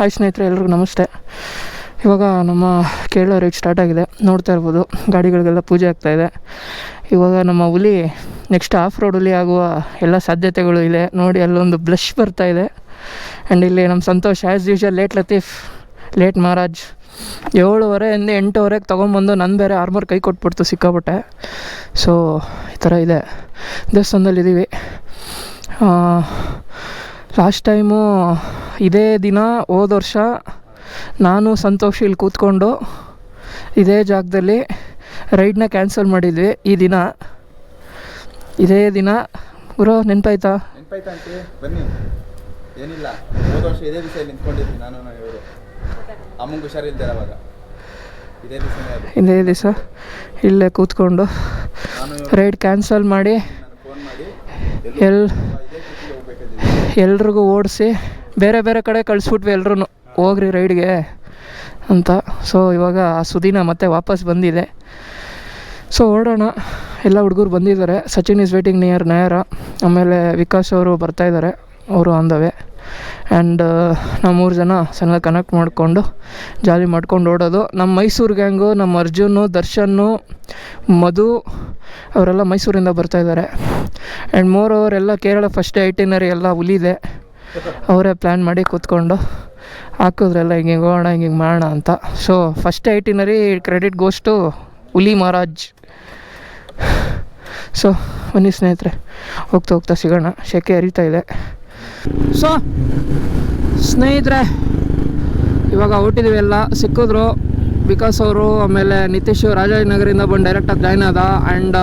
Hi ಸ್ನೇಹಿತರೆ, ಎಲ್ರಿಗೂ ನಮಸ್ತೆ. ಇವಾಗ ನಮ್ಮ ಕೇರಳ ರೈಡ್ ಸ್ಟಾರ್ಟ್ ಆಗಿದೆ. ನೋಡ್ತಾ ಇರ್ಬೋದು, ಗಾಡಿಗಳಿಗೆಲ್ಲ ಪೂಜೆ ಆಗ್ತಾಯಿದೆ ಇವಾಗ ನಮ್ಮ ಹುಲಿ ನೆಕ್ಸ್ಟ್ ಆಫ್ ರೋಡ್ ಹುಲಿ ಆಗುವ ಎಲ್ಲ ಸಾಧ್ಯತೆಗಳು ಇದೆ. ನೋಡಿ, ಅಲ್ಲೊಂದು ಬ್ಲಷ್ ಬರ್ತಾ ಇದೆ. ಆ್ಯಂಡ್ ಇಲ್ಲಿ ನಮ್ಮ Santosh as usual late Latif late Maharaj. ಏಳುವರೆಯಿಂದ ಎಂಟುವರೆಗೆ ತೊಗೊಂಬಂದು ನನ್ನ ಬೇರೆ ಆರ್ಮರ್ ಕೈ ಕೊಟ್ಬಿಡ್ತು ಸಿಕ್ಕಾಬಿಟ್ಟೆ ಸೊ ಈ ಥರ ಇದೆ. ದೇವಸ್ಥಾನದಲ್ಲಿದ್ದೀವಿ. ಲಾಸ್ಟ್ ಟೈಮು ಇದೇ ದಿನ ಹೋದ ವರ್ಷ ನಾನು ಸಂತೋಷ್ ಇಲ್ಲಿ ಕೂತ್ಕೊಂಡು ಇದೇ ಜಾಗದಲ್ಲಿ ರೈಡ್ನ ಕ್ಯಾನ್ಸಲ್ ಮಾಡಿದ್ವಿ ಈ ದಿನ. ಇದೇ ದಿನ. ಗುರು ನೆನಪಾಯ್ತಾ? ನೆನ್ಪಾಯ್ತಾ ಆಂಟಿ ಬನ್ನಿ. ಏನಿಲ್ಲ. ಹೋದ ವರ್ಷ ಇದೇ ದಿವಸ ನಿಂತ್ಕೊಂಡಿದ್ವಿ ನಾನು ಇವರು. ಅಮ್ಮಂಗೆ ಹುಷಾರಿಲ್ದಿರ ಅವಾಗ. ಇದೇ ದಿವಸ ಇಲ್ಲೇ ಕೂತ್ಕೊಂಡು ರೈಡ್ ಕ್ಯಾನ್ಸಲ್ ಮಾಡಿ ಎಲ್ ಎಲ್ರಿಗೂ ಓಡಿಸಿ ಬೇರೆ ಬೇರೆ ಕಡೆ ಕಳಿಸ್ಬಿಟ್ವಿ ಎಲ್ರೂ ಹೋಗ್ರಿ ರೈಡ್ಗೆ ಅಂತ. ಸೊ ಇವಾಗ ಆ ಸುದಿನ ಮತ್ತೆ ವಾಪಸ್ ಬಂದಿದೆ. ಸೊ ಓಡೋಣ ಎಲ್ಲ ಹುಡುಗರು ಬಂದಿದ್ದಾರೆ. ಸಚಿನ್ ಇಸ್ ವೇಟಿಂಗ್ ನಿಯರ್ ನಯರ ಆಮೇಲೆ ವಿಕಾಸ್ ಅವರು ಬರ್ತಾ ಇದ್ದಾರೆ. ಅವರು ಅಂದವೆ ಆ್ಯಂಡ್ ನಾವು ಮೂರು ಜನ ಸಣ್ಣ ಕನೆಕ್ಟ್ ಮಾಡಿಕೊಂಡು ಜಾಲಿ ಮಾಡ್ಕೊಂಡು ಓಡೋದು. ನಮ್ಮ ಮೈಸೂರು ಗ್ಯಾಂಗು ನಮ್ಮ ಅರ್ಜುನು, ದರ್ಶನ್ನು, ಮಧು ಅವರೆಲ್ಲ ಮೈಸೂರಿಂದ ಬರ್ತಾ ಇದ್ದಾರೆ. ಆ್ಯಂಡ್ ಮೋರ್ ಅವರೆಲ್ಲ ಕೇರಳ ಫಸ್ಟ್ ಐಟಿನರಿ ಎಲ್ಲ ಹುಲಿದೆ ಅವರೇ ಪ್ಲ್ಯಾನ್ ಮಾಡಿ ಕೂತ್ಕೊಂಡು ಹಾಕಿದ್ರೆಲ್ಲ ಹಿಂಗೆ ಹಿಂಗೆ ಹೋಗೋಣ, ಹಿಂಗೆ ಮಾಡೋಣ ಅಂತ. So first itinerary credit goes to Huli Maharaj. So ಬನ್ನಿ ಸ್ನೇಹಿತರೆ, ಹೋಗ್ತಾ ಹೋಗ್ತಾ ಸಿಗೋಣ. ಶೆಕೆ ಹರಿತಾ ಇದೆ. ಸೊ ಸ್ನೇಹಿತರೆ, ಇವಾಗ ಹೊಟ್ಟಿದ್ವಿ ಎಲ್ಲ. ಸಿಕ್ಕಿದ್ರು ವಿಕಾಸ್ ಅವರು, ಆಮೇಲೆ ನಿತೀಶ್ ರಾಜಾಜಿನಗರಿಂದ ಬಂದು ಡೈರೆಕ್ಟಾಗಿ ಜಾಯ್ನ್ ಆದ. ಆ್ಯಂಡ್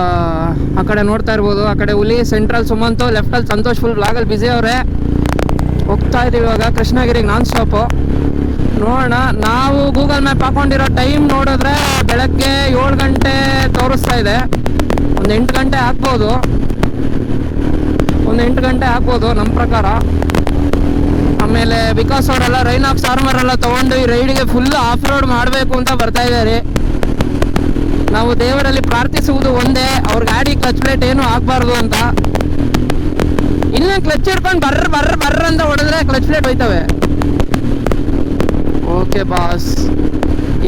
ಆ ಕಡೆ ನೋಡ್ತಾ ಇರ್ಬೋದು. ಆ ಕಡೆ ಹುಲಿ ಸೆಂಟ್ರಲ್ ಸುಮಂತು ಲೆಫ್ಟಲ್ಲಿ ಸಂತೋಷ್ ಫುಲ್ ಬ್ಲಾಗಲ್ಲಿ ಬ್ಯುಸಿ ಅವರೇ. ಹೋಗ್ತಾ ಇದ್ದೀವಿ ಇವಾಗ. ಕೃಷ್ಣಗಿರಿಗೆ ನಾನ್ ಸ್ಟಾಪು ನೋಡೋಣ. ನಾವು ಗೂಗಲ್ ಮ್ಯಾಪ್ ಹಾಕೊಂಡಿರೋ ಟೈಮ್ ನೋಡಿದ್ರೆ ಬೆಳಗ್ಗೆ ಏಳು ಗಂಟೆ ತೋರಿಸ್ತಾ ಇದೆ. ಒಂದು ಎಂಟು ಗಂಟೆ ಹಾಕ್ಬೋದು ಒಂದು ಎಂಟು ಗಂಟೆ ಹಾಕ್ಬೋದು ನಮ್ಮ ಪ್ರಕಾರ. ಆಮೇಲೆ ಬಿಕಾಸ್ ಅವರೆಲ್ಲ ರೈನ್ ಆಫ್ ಸಾರ್ಮರ್ ಎಲ್ಲ ತೊಗೊಂಡು ಈ ರೈಡಿಗೆ ಫುಲ್ ಆಫ್ ರೋಡ್ ಮಾಡಬೇಕು ಅಂತ ಬರ್ತಾ ಇದ್ದಾರೆ. ನಾವು ದೇವರಲ್ಲಿ ಪ್ರಾರ್ಥಿಸುವುದು ಒಂದೇ. ಅವ್ರ ಗಾಡಿ ಕ್ಲಚ್ ಪ್ಲೇಟ್ ಏನು ಆಗಬಾರ್ದು ಅಂತ. ಇನ್ನ ಕ್ಲಚ್ ಹಿಡ್ಕೊಂಡು ಬರ್ರ ಬರ್ರ ಬರ್ರ ಅಂತ ಹೊಡೆದ್ರೆ ಕ್ಲಚ್ ಪ್ಲೇಟ್ ಹೋಯ್ತವೆ ಓಕೆ ಬಾಸ್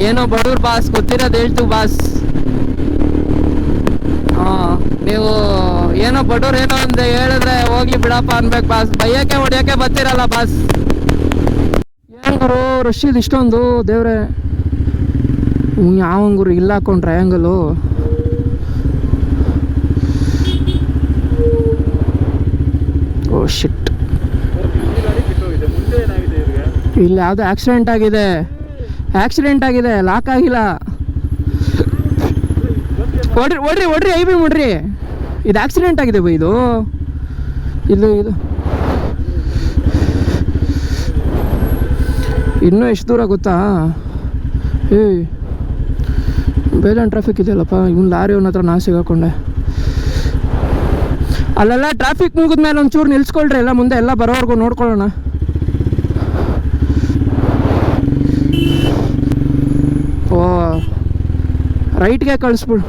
ಏನೋ ಬಡವ್ರ ಬಾಸ್ ಗೊತ್ತಿರೋದು ಹೇಳ್ತು ಬಾಸ್ ಹಾ, ನೀವು ಏನೋ ಬಡವ್ರು ಏನೋ ಅಂದ್ರೆ ಹೇಳಿದ್ರೆ ಹೋಗ್ಲಿ ಬಿಡಪ್ಪ ಅನ್ಬೇಕು ಬಾಸ್ ಬೈಯಕ್ಕೆ, ಹೊಡಿಯಕ್ಕೆ ಬರ್ತಿರಲ್ಲ ಬಾಸ್ ಏನ್ ಗುರು ರಶೀದ್ ಇಷ್ಟೊಂದು? ದೇವ್ರೆ. ಯಾವ ಗುರು ಇಲ್ಲ ಹಾಕೊಂಡ್ರೆ ಟ್ರಯಾಂಗಲು ಓ ಶಿಟ್ ಇಲ್ಲಿ ಯಾವುದೋ ಆಕ್ಸಿಡೆಂಟ್ ಆಗಿದೆ. ಆಕ್ಸಿಡೆಂಟ್ ಆಗಿದೆ ಲಾಕ್ ಆಗಿಲ್ಲ. ಓಡ್ರಿ ಓಡ್ರಿ ಓಡ್ರಿ ಐ ಬಿ ಮಾಡ್ರಿ. ಇದು ಆಕ್ಸಿಡೆಂಟ್ ಆಗಿದೆ ಬೈ ಇದು. ಇದು ಇದು. ಇನ್ನೂ ಎಷ್ಟು ದೂರ ಗೊತ್ತಾ? ಏಯ್. ಬೇಜಾನ್ ಟ್ರಾಫಿಕ್ ಇದೆಯಲ್ಲಪ್ಪ ಇವ್ನು ಲಾರಿ ಅವನ ಹತ್ರ ನಾ ಸಿಗಾಕೊಂಡೆ. ಅಲ್ಲೆಲ್ಲ ಟ್ರಾಫಿಕ್ ಮುಗಿದ್ಮೇಲೆ ಒಂಚೂರು ನಿಲ್ಸ್ಕೊಳ್ರಿ, ಎಲ್ಲ ಮುಂದೆ ಎಲ್ಲ ಬರೋವರೆಗೂ ನೋಡ್ಕೊಳ್ಳೋಣ. ಓ, ರೈಟ್ಗೆ ಕಳಿಸ್ಬಿಡು.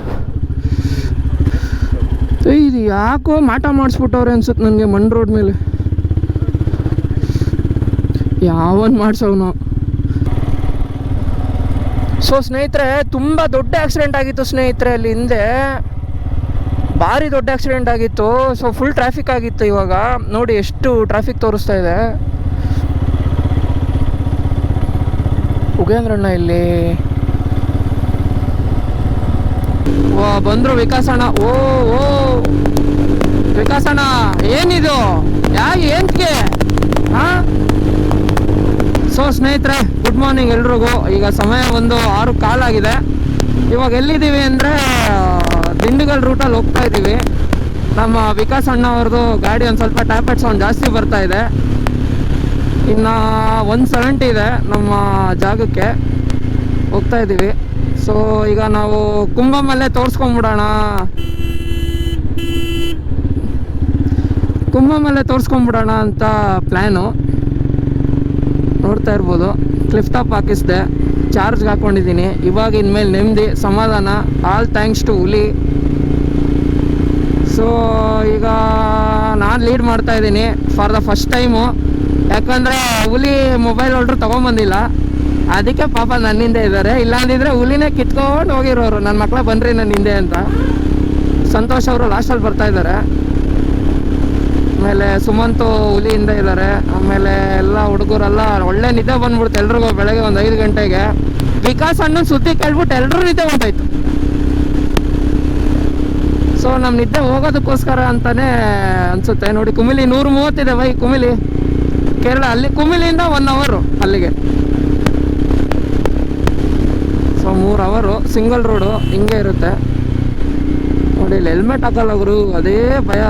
ಇದು ಯಾಕೋ ಮಾಟ ಮಾಡಿಸ್ಬಿಟ್ಟವ್ರೆ ಅನ್ಸುತ್ತೆ ನನಗೆ ಮಣ್ ರೋಡ್ ಮೇಲೆ. ಯಾವನ್ ಮಾಡ್ಸವನು ಸೊ ಸ್ನೇಹಿತರೆ, ತುಂಬ ದೊಡ್ಡ ಆಕ್ಸಿಡೆಂಟ್ ಆಗಿತ್ತು ಸ್ನೇಹಿತರೆ ಅಲ್ಲಿ ಹಿಂದೆ. ಭಾರಿ ದೊಡ್ಡ ಆಕ್ಸಿಡೆಂಟ್ ಆಗಿತ್ತು. ಸೊ ಫುಲ್ ಟ್ರಾಫಿಕ್ ಆಗಿತ್ತು ಇವಾಗ. ನೋಡಿ ಎಷ್ಟು ಟ್ರಾಫಿಕ್ ತೋರಿಸ್ತಾ ಇದೆ. ಉಗೇಂದ್ರಣ್ಣ ಇಲ್ಲಿ. ಓ ಬಂದ್ರು ವಿಕಾಸಣ್ಣ. ಓ ಓ. ವಿಕಾಸಣ್ಣ, ಏನಿದು? ಯಾ ಏನ್ಗೆ ಹಾ? ಸೊ ಸ್ನೇಹಿತರೆ ಗುಡ್ ಮಾರ್ನಿಂಗ್ ಎಲ್ರಿಗೂ. ಈಗ ಸಮಯ ಒಂದು ಆರು ಕಾಲಾಗಿದೆ. ಇವಾಗ ಎಲ್ಲಿದ್ದೀವಿ ಅಂದರೆ ದಿಂಡಿಗಲ್ ರೂಟಲ್ಲಿ ಹೋಗ್ತಾ ಇದ್ದೀವಿ. ನಮ್ಮ ವಿಕಾಸ್ ಅಣ್ಣ ಅವ್ರದ್ದು ಗಾಡಿ ಒಂದು ಸ್ವಲ್ಪ ಟ್ಯಾಪೆಟ್ ಸೌಂಡ್ ಜಾಸ್ತಿ ಬರ್ತಾ ಇದೆ. ಇನ್ನು ಒನ್ ಸೆವೆಂಟಿ ಇದೆ ನಮ್ಮ ಜಾಗಕ್ಕೆ. ಹೋಗ್ತಾ ಇದ್ದೀವಿ. ಸೊ ಈಗ ನಾವು ಕುಂಭಮಲ್ಲೇ ತೋರಿಸ್ಕೊಂಬಿಡೋಣ. ಕುಂಭಮಲ್ಲೇ ತೋರಿಸ್ಕೊಂಬಿಡೋಣ ಅಂತ ಪ್ಲ್ಯಾನು ನೋಡ್ತಾ ಇರ್ಬೋದು. ಕ್ಲಿಫ್ಟಾಪ್ ಹಾಕಿಸಿದೆ. ಚಾರ್ಜ್ಗೆ ಹಾಕ್ಕೊಂಡಿದ್ದೀನಿ. ಇವಾಗ ಇನ್ಮೇಲೆ ನೆಮ್ಮದಿ, ಸಮಾಧಾನ. All thanks to Huli. So ಈಗ ನಾನು ಲೀಡ್ ಮಾಡ್ತಾ ಇದ್ದೀನಿ ಫಾರ್ ದ ಫಸ್ಟ್ ಟೈಮು. ಯಾಕಂದರೆ ಹುಲಿ ಮೊಬೈಲ್ ಹೊಲ್ಡ್ರು ತೊಗೊಂಬಂದಿಲ್ಲ. ಅದಕ್ಕೆ ಪಾಪ ಹಿಂದೆ ಇದ್ದಾರೆ ಇಲ್ಲಾಂದಿದ್ರೆ ಹುಲಿನೇ ಕಿತ್ಕೊಂಡು ಹೋಗಿರೋರು. ನನ್ನ ಮಕ್ಕಳ ಬನ್ನಿರಿ ನನ್ನ ಹಿಂದೆ ಅಂತ. ಸಂತೋಷ್ ಅವರು ಲಾಸ್ಟಲ್ಲಿ ಬರ್ತಾ ಇದ್ದಾರೆ ಆಮೇಲೆ ಸುಮಂತು ಹುಲಿಯಿಂದ ಇದ್ದಾರೆ. ಆಮೇಲೆ ಎಲ್ಲ ಹುಡುಗರೆಲ್ಲ ಒಳ್ಳೆ ನಿದ್ದೆ ಬಂದ್ಬಿಡ್ತು ಎಲ್ರಿಗೂ ಬೆಳಗ್ಗೆ ಒಂದು ಐದು ಗಂಟೆಗೆ. ವಿಕಾಸ್ ಅಣ್ಣನ ಸುದ್ದಿ ಕೇಳ್ಬಿಟ್ಟು ಎಲ್ಲರೂ ನಿದ್ದೆ ಬಂದಾಯ್ತು ಸೊ ನಮ್ಮ ನಿದ್ದೆ ಹೋಗೋದಕ್ಕೋಸ್ಕರ ಅಂತಾನೆ ಅನ್ಸುತ್ತೆ. ನೋಡಿ, ಕುಮಿಲಿ ನೂರ ಮೂವತ್ತಿದೆ ಬೈ ಕುಮಿಲಿ. ಕೇರಳ, ಅಲ್ಲಿ ಕುಮಿಲಿಯಿಂದ ಒನ್ ಅವರು ಅಲ್ಲಿಗೆ. ಸೊ ಮೂರು ಅವರು ಸಿಂಗಲ್ ರೋಡು ಹಿಂಗೆ ಇರುತ್ತೆ. ನೋಡಿ, ಇಲ್ಲಿ ಹೆಲ್ಮೆಟ್ ಹಾಕಲ್ಲ ಅವರು ಅದೇ ಭಯ.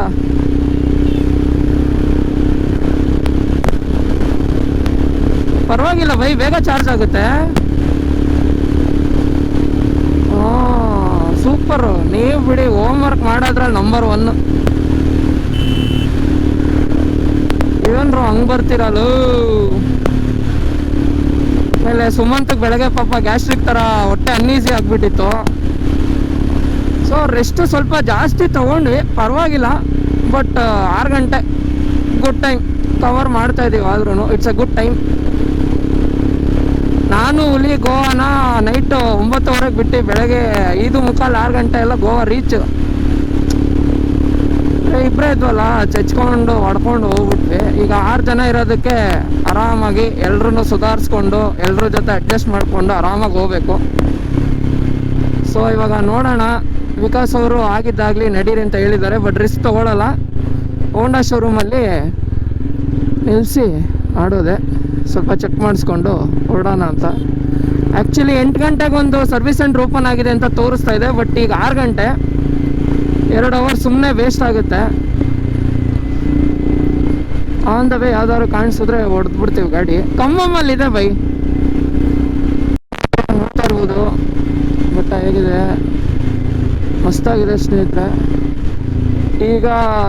ಪರವಾಗಿಲ್ಲ, ಬೈ, ಬೇಗ ಚಾರ್ಜ್ ಆಗುತ್ತೆ. ಸೂಪರು ನೀವು ಬಿಡಿ ಹೋಮ್ ವರ್ಕ್ ಮಾಡೋದ್ರಲ್ಲಿ ನಂಬರ್ ಒನ್ ಏನ್ರು ಹಂಗ್ ಬರ್ತಿರಲ್ಲ ಆಮೇಲೆ ಸುಮಂತ್ ಬೆಳಗ್ಗೆ ಪಾಪ ಗ್ಯಾಸ್ಟ್ರಿಕ್ ಥರ ಹೊಟ್ಟೆ ಅನ್ಈಸಿ ಆಗ್ಬಿಟ್ಟಿತ್ತು. ಸೊ ರೆಸ್ಟ್ ಸ್ವಲ್ಪ ಜಾಸ್ತಿ ತಗೊಂಡ್ವಿ, ಪರವಾಗಿಲ್ಲ ಬಟ್ ಆರು ಗಂಟೆ ಗುಡ್ ಟೈಮ್ ಕವರ್ ಮಾಡ್ತಾ ಇದೀವಿ ಆದ್ರೂ ಇಟ್ಸ್ ಅ ಗುಡ್ ಟೈಮ್ ನಾನು ಹುಲಿ ಗೋವಾನ ನೈಟ್ ಒಂಬತ್ತುವರೆಗೆ ಬಿಟ್ಟು ಬೆಳಗ್ಗೆ ಐದು ಮುಕ್ಕಾಲು ಆರು ಗಂಟೆ ಎಲ್ಲ ಗೋವಾ ರೀಚ್ ಇಬ್ಬರೇ ಇದ್ವಲ್ಲ, ಚಚ್ಕೊಂಡು, ಹೊಡ್ಕೊಂಡು ಹೋಗ್ಬಿಟ್ವಿ. ಈಗ ಆರು ಜನ ಇರೋದಕ್ಕೆ ಆರಾಮಾಗಿ ಎಲ್ರೂ ಸುಧಾರಿಸ್ಕೊಂಡು ಎಲ್ಲರ ಜೊತೆ ಅಡ್ಜಸ್ಟ್ ಮಾಡಿಕೊಂಡು ಆರಾಮಾಗಿ ಹೋಗ್ಬೇಕು. ಸೊ ಇವಾಗ ನೋಡೋಣ. ವಿಕಾಸ್ ಅವರು ಆಗಿದ್ದಾಗಲಿ ನಡೀರಿ ಅಂತ ಹೇಳಿದ್ದಾರೆ ಬಟ್ ರಿಸ್ಕ್ ತೊಗೊಳಲ್ಲ. ಓಂಡಾ ಶೋರೂಮಲ್ಲಿ ನಿಲ್ಲಿಸಿ ಆಡೋದೆ. ಸ್ವಲ್ಪ ಚೆಕ್ ಮಾಡಿಸ್ಕೊಂಡು ಹೊರಡೋಣ ಅಂತ. ಆ್ಯಕ್ಚುಲಿ ಎಂಟು ಗಂಟೆಗೆ ಒಂದು ಸರ್ವಿಸ್ ಸೆಂಟ್ರ್ ಓಪನ್ ಆಗಿದೆ ಅಂತ ತೋರಿಸ್ತಾ ಇದೆ ಬಟ್ ಈಗ ಆರು ಗಂಟೆ. ಎರಡು ಅವರ್ ಸುಮ್ಮನೆ ವೇಸ್ಟ್ ಆಗುತ್ತೆ. ಆನ್ ದ ವೇ ಯಾವ್ದಾದ್ರು ಕಾಣಿಸಿದ್ರೆ ಹೊಡೆದ್ಬಿಡ್ತೀವಿ ಗಾಡಿ. ಕಮ್ಮಮ್ಮಲ್ಲಿ ಇದೆ ಬೈ. ನೋಡ್ತಾ ಬೆಟ್ಟ ಹೇಗಿದೆ? ಮಸ್ತಾಗಿದೆ ಸ್ನೇಹಿತರೆ. ಈಗ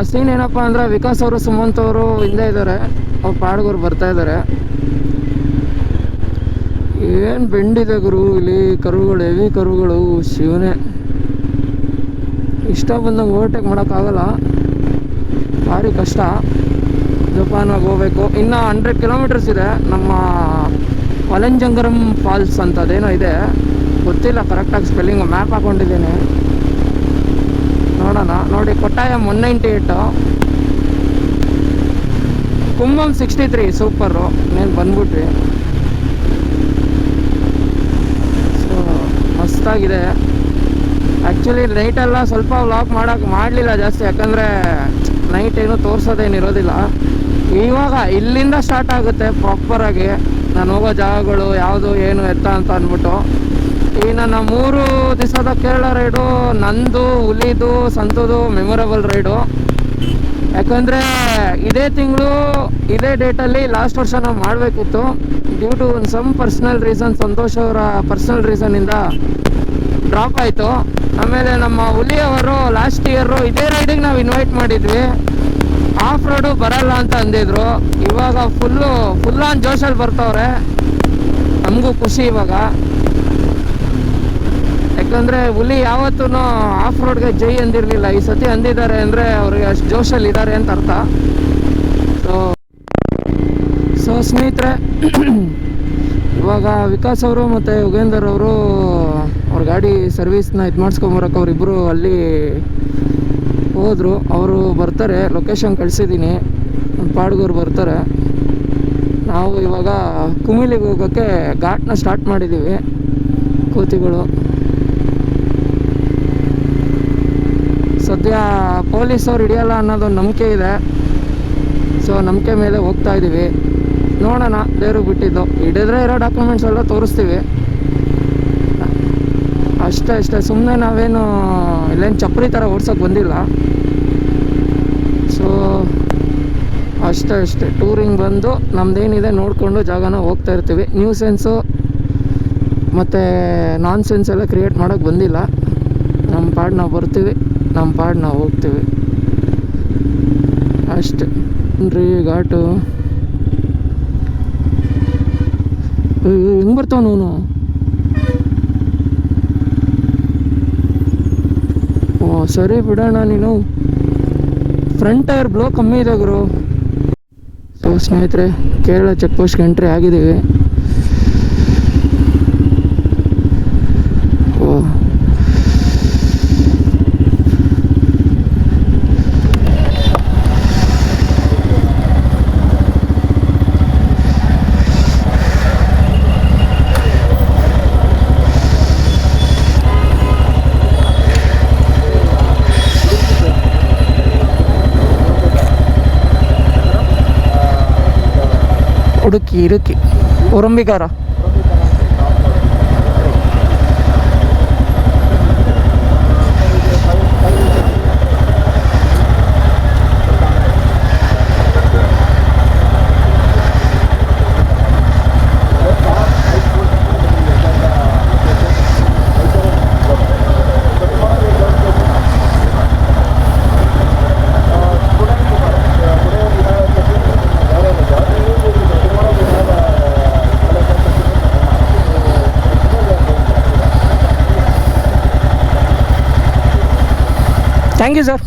ಸೀನ್ ಏನಪ್ಪ ಅಂದ್ರೆ ವಿಕಾಸ್ ಅವರು, ಸುಮಂತ್ ಅವರು ಹಿಂದೆ ಇದ್ದಾರೆ. ಅವ್ರು ಪಾಡ್ಗೋರು ಬರ್ತಾ ಇದ್ದಾರೆ. ಏನು ಬೆಂಡಿದೆ ಗುರು, ಇಲ್ಲಿ ಕರುಗಳು, ಹೆವಿ ಕರುಗಳು, ಶಿವನೇ. ಇಷ್ಟ ಬಂದಂಗೆ ಓವರ್ಟೇಕ್ ಮಾಡೋಕ್ಕಾಗಲ್ಲ. ಭಾರಿ ಕಷ್ಟ. ಜಪಾನಾಗ ಹೋಗ್ಬೇಕು. ಇನ್ನು ಹಂಡ್ರೆಡ್ ಕಿಲೋಮೀಟರ್ಸ್ ಇದೆ. ನಮ್ಮ ವಲಂಜಂಗರಂ ಫಾಲ್ಸ್ ಅಂತ ಅದೇನೋ ಇದೆ. ಗೊತ್ತಿಲ್ಲ ಕರೆಕ್ಟಾಗಿ ಸ್ಪೆಲ್ಲಿಂಗ್ ಮ್ಯಾಪ್ ಹಾಕೊಂಡಿದ್ದೀನಿ. ನೋಡೋಣ. ನೋಡಿ, ಕೊಟ್ಟಾಯ ಒನ್ ನೈಂಟಿ ಏಯ್ಟು ಕುಂಭಂ ಸಿಕ್ಸ್ಟಿ ತ್ರೀ ಸೂಪರು ಇನ್ನೇನು ಬಂದ್ಬಿಟ್ರಿ ಸೊ ಮಸ್ತಾಗಿದೆ ಆ್ಯಕ್ಚುಲಿ ನೈಟೆಲ್ಲ ಸ್ವಲ್ಪ ವ್ಲಾಗ್ ಮಾಡೋಕ್ಕೆ ಮಾಡಲಿಲ್ಲ ಜಾಸ್ತಿ, ಯಾಕಂದರೆ ನೈಟ್ ಏನು ತೋರಿಸೋದೇನಿರೋದಿಲ್ಲ ಇವಾಗ ಇಲ್ಲಿಂದ ಸ್ಟಾರ್ಟ್ ಆಗುತ್ತೆ ಪ್ರಾಪರಾಗಿ ನಾನು ಹೋಗೋ ಜಾಗಗಳು ಯಾವುದು ಏನು ಎತ್ತ ಅಂತ ಅಂದ್ಬಿಟ್ಟು. ಈ ನನ್ನ ಮೂರು ದಿವಸದ ಕೇರಳ ರೈಡು ನಂದು, ಹುಲಿದು, ಸಂತದು ಮೆಮೊರಬಲ್ ರೈಡು ಯಾಕಂದರೆ ಇದೇ ತಿಂಗಳು, ಇದೇ ಡೇಟಲ್ಲಿ ಲಾಸ್ಟ್ ವರ್ಷ ನಾವು ಮಾಡಬೇಕಿತ್ತು. ಡ್ಯೂ ಟು ಒಂದು ಸಮ್ ಪರ್ಸ್ನಲ್ ರೀಸನ್ ಸಂತೋಷ್ ಅವರ ಪರ್ಸ್ನಲ್ ರೀಸನಿಂದ ಡ್ರಾಪ್ ಆಯಿತು. ಆಮೇಲೆ ನಮ್ಮ ಹುಲಿಯವರು ಲಾಸ್ಟ್ ಇಯರು ಇದೇ ರೈಡಿಗೆ ನಾವು ಇನ್ವೈಟ್ ಮಾಡಿದ್ವಿ. ಆಫ್ ರೋಡು ಬರಲ್ಲ ಅಂತ ಅಂದಿದ್ರು. ಇವಾಗ ಫುಲ್ಲು ಫುಲ್ ಆನ್ ಜೋಶಲ್ಲಿ ಬರ್ತವ್ರೆ. ನಮಗೂ ಖುಷಿ ಇವಾಗ. ಯಾಕಂದರೆ ಹುಲಿ ಯಾವತ್ತೂ ಆಫ್ ರೋಡ್ಗೆ ಜೈ ಅಂದಿರಲಿಲ್ಲ. ಈ ಸತಿ ಅಂದಿದ್ದಾರೆ ಅಂದರೆ ಅವ್ರಿಗೆ ಅಷ್ಟು ಜೋಶಲ್ಲಿ ಇದ್ದಾರೆ ಅಂತ ಅರ್ಥ. ಸೊ ಸೊ ಸ್ನೇಹಿತರೆ, ಇವಾಗ ವಿಕಾಸ್ ಅವರು ಮತ್ತು ಯುಗೇಂದರ್ ಅವರು ಅವ್ರ ಗಾಡಿ ಸರ್ವಿಸ್ನ ಇದು ಮಾಡಿಸ್ಕೊಂಬರಕ್ಕೆ ಅವರಿಬ್ಬರು ಅಲ್ಲಿ ಹೋದರು. ಅವರು ಬರ್ತಾರೆ. ಲೊಕೇಶನ್ ಕಳಿಸಿದ್ದೀನಿ ಪಾಡ್ಗೂರು ಬರ್ತಾರೆ. ನಾವು ಇವಾಗ ಕುಮಿಲಿಗೆ ಹೋಗೋಕ್ಕೆ ಘಾಟ್ನ ಸ್ಟಾರ್ಟ್ ಮಾಡಿದ್ದೀವಿ ಕೋತಿಗಳು. ಸದ್ಯ ಪೊಲೀಸವ್ರು ಹಿಡಿಯಲ್ಲ ಅನ್ನೋದೊಂದು ನಂಬಿಕೆ ಇದೆ. ಸೊ ನಂಬಿಕೆ ಮೇಲೆ ಹೋಗ್ತಾ ಇದ್ದೀವಿ ನೋಡೋಣ ದೇವ್ರಿಗೆ ಬಿಟ್ಟಿದ್ದು. ಹಿಡಿದ್ರೆ ಇರೋ ಡಾಕ್ಯುಮೆಂಟ್ಸ್ ಎಲ್ಲ ತೋರಿಸ್ತೀವಿ. ಅಷ್ಟೇ ಅಷ್ಟೇ. ಸುಮ್ಮನೆ ನಾವೇನು ಇಲ್ಲೇನು ಚಪ್ಪಲಿ ಥರ ಓಡ್ಸೋಕ್ಕೆ ಬಂದಿಲ್ಲ. ಸೊ ಅಷ್ಟೇ ಅಷ್ಟೇ. ಟೂರಿಂಗ್ ಬಂದು ನಮ್ದೇನಿದೆ ನೋಡಿಕೊಂಡು ಜಾಗನ ಹೋಗ್ತಾ ಇರ್ತೀವಿ. ನ್ಯೂ ಸೆನ್ಸು ಮತ್ತು ನಾನ್ ಸೆನ್ಸ್ ಎಲ್ಲ ಕ್ರಿಯೇಟ್ ಮಾಡೋಕ್ಕೆ ಬಂದಿಲ್ಲ. ನಮ್ಮ ಪಾಡ್ ನಾವು ಬರ್ತೀವಿ. ನಮ್ಮ ಪಾಡ್ ನಾವು ಹೋಗ್ತೀವಿ. ಅಷ್ಟೆ. ರೀ ಘಾಟು ಹೆಂಗೆ ಬರ್ತಾವ ನೋನು ಓ, ಸರಿ ಬಿಡೋಣ ನೀನು. ಫ್ರಂಟ್ ಟೈರ್ ಬ್ಲೋ ಕಮ್ಮಿ ಗುರು. ಸೊ ಸ್ನೇಹಿತರೆ, ಕೇರಳ ಚೆಕ್ ಪೋಸ್ಟ್ಗೆ ಎಂಟ್ರಿ ಆಗಿದ್ದೀವಿ ಉಡುಕಿ ಇಡುಕಿ ಉರಂಬಿಗಾರ ಥ್ಯಾಂಕ್ ಯು ಸರ್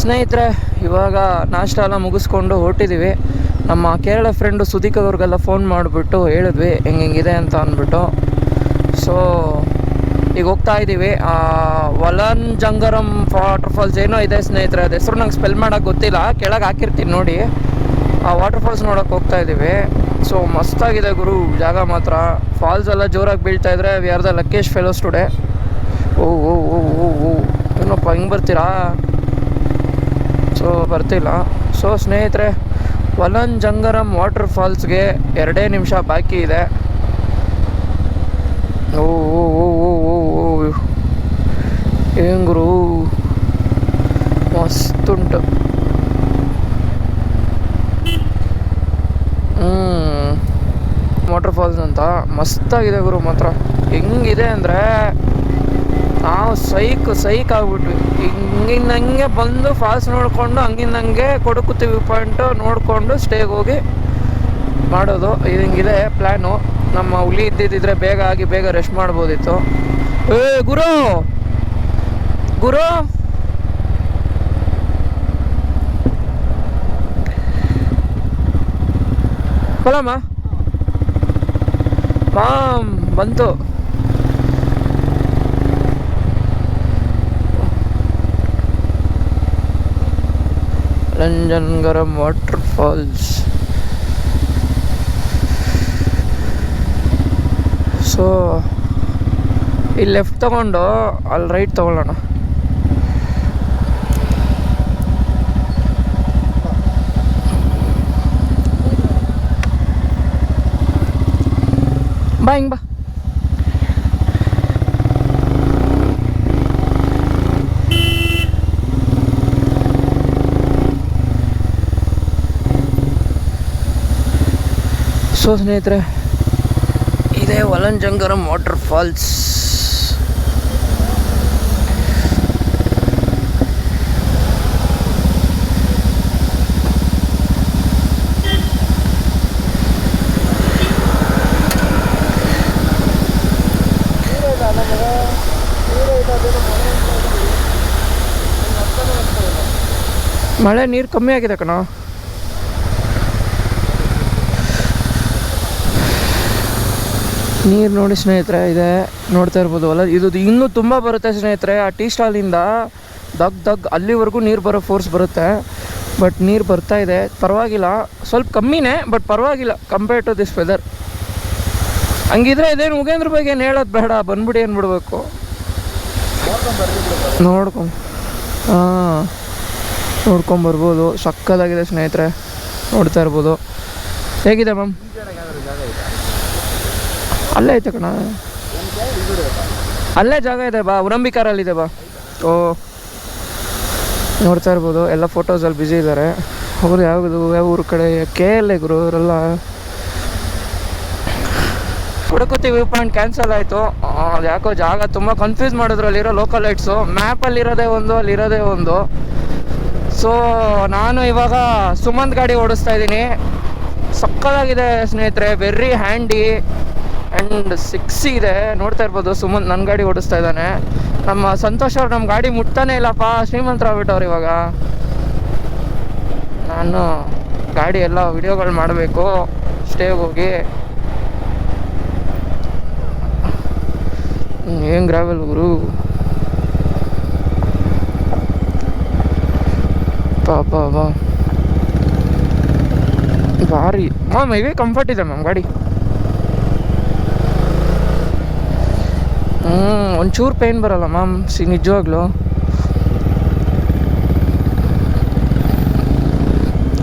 ಸ್ನೇಹಿತರೆ, ಇವಾಗ ನಾಷ್ಟ ಎಲ್ಲ ಮುಗಿಸ್ಕೊಂಡು ಹೊರಟಿದ್ದೀವಿ ನಮ್ಮ ಕೇರಳ ಫ್ರೆಂಡು ಸುದೀಕ್ ಅವ್ರಿಗೆಲ್ಲ ಫೋನ್ ಮಾಡಿಬಿಟ್ಟು ಹೇಳಿದ್ವಿ, ಹೆಂಗೆ ಹೆಂಗಿದೆ ಅಂತ ಅಂದ್ಬಿಟ್ಟು. ಸೊ, ಈಗ ಹೋಗ್ತಾ ಇದ್ದೀವಿ ವಲನ್ ಜಂಗರಂ ವಾಟರ್ ಫಾಲ್ಸ್ ಏನೋ ಇದೆ ಸ್ನೇಹಿತರೆ, ಅದು ಹೆಸರು ನಂಗೆ ಸ್ಪೆಲ್ ಮಾಡೋಕ್ಕೆ ಗೊತ್ತಿಲ್ಲ. ಕೆಳಗೆ ಹಾಕಿರ್ತೀನಿ ನೋಡಿ. ಆ ವಾಟರ್ ಫಾಲ್ಸ್ ನೋಡೋಕೆ ಹೋಗ್ತಾ ಇದ್ದೀವಿ ಸೊ, ಮಸ್ತಾಗಿದೆ ಗುರು, ಜಾಗ ಮಾತ್ರ. ಫಾಲ್ಸ್ ಎಲ್ಲ ಜೋರಾಗಿ ಬೀಳ್ತಾ ಇದ್ರೆ we are the luckiest fellows today ಓ ಓ ಓ ಓ ಓ ಏನಪ್ಪ, ಹಿಂಗೆ ಬರ್ತೀರಾ? ಸೊ, ಬರ್ತಿಲ್ಲ. ಸೊ, ಸ್ನೇಹಿತರೆ, ವಲನ್ ಜಂಗರಂ ವಾಟರ್ ಫಾಲ್ಸ್ಗೆ ಎರಡೇ ನಿಮಿಷ ಬಾಕಿ ಇದೆ. ಓ ಓ ಓ ಓ ಓ ಓ. ಏನ್ ಗುರು ಮಸ್ತುಂಟು ಹ್ಞೂ ವಾಟರ್ ಫಾಲ್ಸ್ ಅಂತ? ಮಸ್ತಾಗಿದೆ ಗುರು, ಮಾತ್ರ. ಹೆಂಗಿದೆ ಅಂದರೆ, ನಾವು ಸೈಕ್ ಸೈಕ್ ಆಗ್ಬಿಟ್ವಿ. ಹಿಂಗಿಂದ ಹಂಗೆ ಬಂದು ಫಾಲ್ಸ್ ನೋಡಿಕೊಂಡು ಹಂಗಿಂದ ಹಂಗೆ ಕೊಡಕುತ್ತಿ ವ್ಯೂ ಪಾಯಿಂಟ್ ನೋಡಿಕೊಂಡು ಸ್ಟೇಗೆ ಹೋಗಿ ಮಾಡೋದು. ಹಿಂಗಿದೆ ಪ್ಲ್ಯಾನು ನಮ್ಮ ಹುಲಿ ಇದ್ದಿದ್ದಿದ್ರೆ ಬೇಗ ಆಗಿ ಬೇಗ ರೆಸ್ಟ್ ಮಾಡ್ಬೋದಿತ್ತು. ಏ, ಗುರು! ಗುರು! ಕೊಲಮ್ಮ ಮಾಮ್, ಬಂತು. ರಂಜನ್ ಗರಂ ವಾಟರ್ ಫಾಲ್ಸ್ ಸೊ ಇಲ್ಲಿ ಲೆಫ್ಟ್ ತಗೊಂಡು ಅಲ್ಲಿ ರೈಟ್ ತಗೊಳ್ಳೋಣ. ಬಾ ಹಿಂಗೆ ಬಾ. ಸೊ ಸ್ನೇಹಿತರೆ ಇದೇ ವಲಂಜಂಗರಂ ವಾಟರ್ ಫಾಲ್ಸ್ ಮಳೆ ನೀರು ಕಮ್ಮಿ ಆಗಿದೆ ಕಣ ನೀರು ನೋಡಿ ಸ್ನೇಹಿತರೆ, ಇದೆ ನೋಡ್ತಾ ಇರ್ಬೋದು ಅಲ್ಲ ಇದು ಇನ್ನೂ ತುಂಬ ಬರುತ್ತೆ ಸ್ನೇಹಿತರೆ. ಆ ಟೀ ಸ್ಟಾಲಿಂದ ದಗ್ ದಗ್ ಅಲ್ಲಿವರೆಗೂ ನೀರು ಬರೋ ಫೋರ್ಸ್ ಬರುತ್ತೆ. ಬಟ್ ನೀರು ಬರ್ತಾ ಇದೆ. ಪರವಾಗಿಲ್ಲ. ಸ್ವಲ್ಪ ಕಮ್ಮಿನೇ ಬಟ್ ಪರವಾಗಿಲ್ಲ. ಕಂಪೇರ್ ಟು ದಿಸ್ ವೆದರ್ ಹಂಗಿದ್ರೆ ಇದೇನು ಮುಗೇಂದ್ರ ಬಗ್ಗೆ ಏನು ಹೇಳೋದು ಬೇಡ. ಬಂದ್ಬಿಡಿ ಅಂದ್ಬಿಡ್ಬೇಕು ನೋಡ್ಕೊಂಡು ಹಾಂ. ನೋಡ್ಕೊಂಬರ್ಬೋದು. ಸಕ್ಕದಾಗಿದೆ ಸ್ನೇಹಿತರೆ. ನೋಡ್ತಾ ಇರ್ಬೋದು. ಹೇಗಿದೆ ಮ್ಯಾಮ್? ಅಲ್ಲೇ ಐತೆ ಕಣ. ಅಲ್ಲೇ ಜಾಗ ಇದೆ ಬಾ ಉರಂಬಿಕಾರಲ್ಲಿದೆ ಬಾ. ಓ, ನೋಡ್ತಾ ಇರ್ಬೋದು, ಎಲ್ಲ ಫೋಟೋಸಲ್ಲಿ ಬ್ಯುಸಿ ಇದ್ದಾರೆ ಅವರು ಯಾವುದು ಯಾವ ಊರು ಕಡೆ? ಕೆ ಎಲ್ ಗುರು, ಅವರೆಲ್ಲ. ಹುಡುಕುತ್ತಿ ವ್ಯೂ ಪಾಯಿಂಟ್ ಕ್ಯಾನ್ಸಲ್ ಆಯಿತು. ಅದು ಯಾಕೋ ಜಾಗ ತುಂಬ ಕನ್ಫ್ಯೂಸ್ ಮಾಡಿದ್ರು, ಅಲ್ಲಿರೋ ಲೋಕಲ್ ಲೈಟ್ಸು ಮ್ಯಾಪಲ್ಲಿರೋದೇ ಒಂದು ಅಲ್ಲಿರೋದೇ ಒಂದು. ಸೊ ನಾನು ಇವಾಗ ಸುಮಂತ್ ಗಾಡಿ ಓಡಿಸ್ತಾ ಇದ್ದೀನಿ. ಸಕ್ಕದಾಗಿದೆ ಸ್ನೇಹಿತರೆ ವೆರಿ ಹ್ಯಾಂಡಿ ಆ್ಯಂಡ್ ಸಿಕ್ಸ್ ಇದೆ. ನೋಡ್ತಾ ಇರ್ಬೋದು, ಸುಮಂತ್ ನನ್ನ ಗಾಡಿ ಓಡಿಸ್ತಾ ಇದ್ದಾನೆ. ನಮ್ಮ ಸಂತೋಷ್ ಅವ್ರು ನಮ್ಮ ಗಾಡಿ ಮುಟ್ತಾನೆ ಇಲ್ಲಪ್ಪ ಶ್ರೀಮಂತರಾಗ್ಬಿಟ್ಟವ್ರು ಇವಾಗ. ನಾನು ಗಾಡಿ ಎಲ್ಲ ವಿಡಿಯೋಗಳು ಮಾಡಬೇಕು ಸ್ಟೇಗೆ ಹೋಗಿ. ಏನು ಗ್ರಾವೆಲ್ ಗುರು? ಪಾಪ ಭಾರಿ. ಮ್ಯಾಮ್ ಇವೇ ಕಂಫರ್ಟ್ ಇದೆ ಮ್ಯಾಮ್ ಗಾಡಿ. ಹ್ಞೂ ಒಂಚೂರು ಪೇನ್ ಬರಲ್ಲ ಮ್ಯಾಮ್ ಸಿ, ನಿಜವಾಗ್ಲೂ.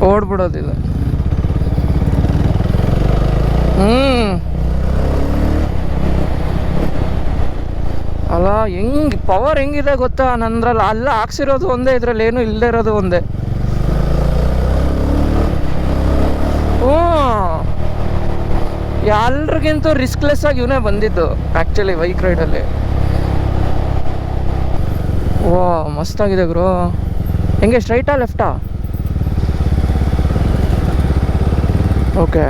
ಓಡ್ಬಿಡೋದಿಲ್ಲ ಹ್ಞೂ ಅಲ್ಲ, ಹೆಂಗೆ ಪವರ್ ಹೆಂಗಿದೆ ಗೊತ್ತಾ ನಂದ್ರಲ್ಲಿ ಅಲ್ಲ, ಹಾಕ್ಸಿರೋದು ಒಂದೇ, ಇದರಲ್ಲಿ ಏನು ಇಲ್ಲದೆ ಇರೋದು ಒಂದೇ ಹ್ಞೂ ಎಲ್ರಿಗಿಂತೂ ರಿಸ್ಕ್ಲೆಸ್ ಆಗಿ ಇವನೇ ಬಂದಿದ್ದು ಆ್ಯಕ್ಚುಲಿ ಬೈಕ್ ರೈಡಲ್ಲಿ ಓ ಮಸ್ತಾಗಿದೆ ಗುರು. ಹೆಂಗೆ ಸ್ಟ್ರೈಟಾ ಲೆಫ್ಟಾ ಓಕೆ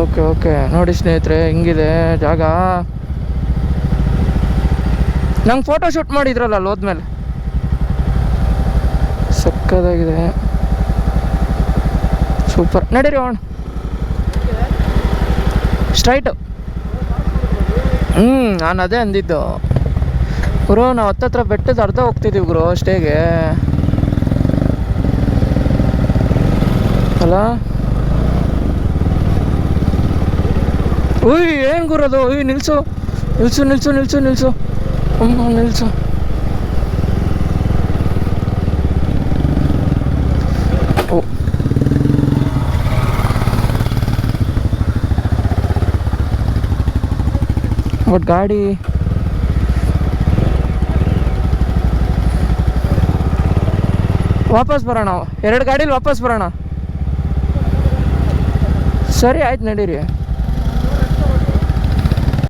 ಓಕೆ ಓಕೆ ನೋಡಿ ಸ್ನೇಹಿತರೆ, ಹೆಂಗಿದೆ? ಜಾಗ? ನಂಗೆ ಫೋಟೋ ಶೂಟ್ ಮಾಡಿದ್ರಲ್ಲ ಅಲ್ಲಿ ಹೋದ್ಮೇಲೆ. ಸಕ್ಕದಾಗಿದೆ. ಸೂಪರ್. ನಡೀರಿ ಅವಣ ಸ್ಟ್ರೈಟು ಹ್ಞೂ ನಾನು ಅದೇ ಅಂದಿದ್ದು. ಗುರು, ನಾವು ಹತ್ತತ್ರ ಬೆಟ್ಟದ ಅರ್ಧ ಹೋಗ್ತಿದ್ದೀವಿ ಗುರು, ಅಷ್ಟೇಗೆ. ಅಲ್ಲ? ಉಯ್, ಏನು ಅದು? ಉಯ್, ನಿಲ್ಸು. ನಿಲ್ಸು ನಿಲ್ಸು ನಿಲ್ಸು ನಿಲ್ಸು. ಹ್ಞೂ ನಿಲ್ಸು. ಬಟ್ ಗಾಡಿ. ವಾಪಸ್ ಬರೋಣ. ಎರಡು ಗಾಡೀಲಿ ವಾಪಸ್ ಬರೋಣ. ಸರಿ ಆಯ್ತು ನಡೀರಿ.